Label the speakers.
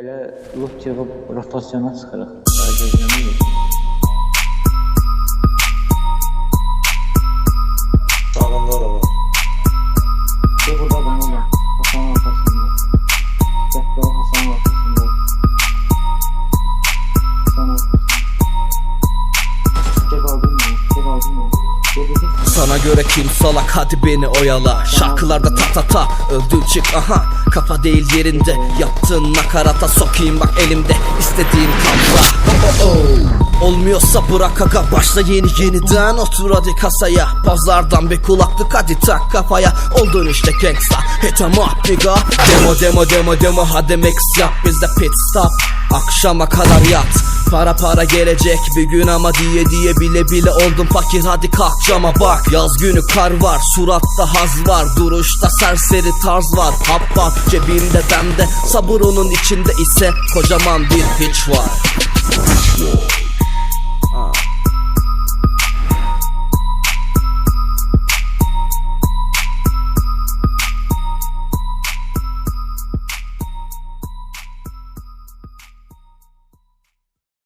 Speaker 1: Elə loot yığıb rotasiyona çıxırıq.
Speaker 2: Sağında
Speaker 3: Sana göre kim salak? Hadi beni oyala. Şarkılarda ta ta ta. Öldün çık. Aha. Kafa değil yerinde. Yaptığın nakarata sokayım. Bak elimde istediğin kampa oh, oh, oh. Olmuyorsa bırak aga başla yeni yeniden. Otur hadi kasaya Pazardan bir kulaklık hadi tak kafaya. Oldun işte gangsta hit em up nigga Demo demo demo demo hadi mix yap bizde pit stop. Akşama kadar yat Para para gelecek bir gün ama diye diye bile bile oldum fakir. Hadi kalk cama bak Yaz günü kar var suratta haz var. Duruşta serseri tarz var Hap var cebimde bende. Sabır onun içinde ise kocaman bir hiç var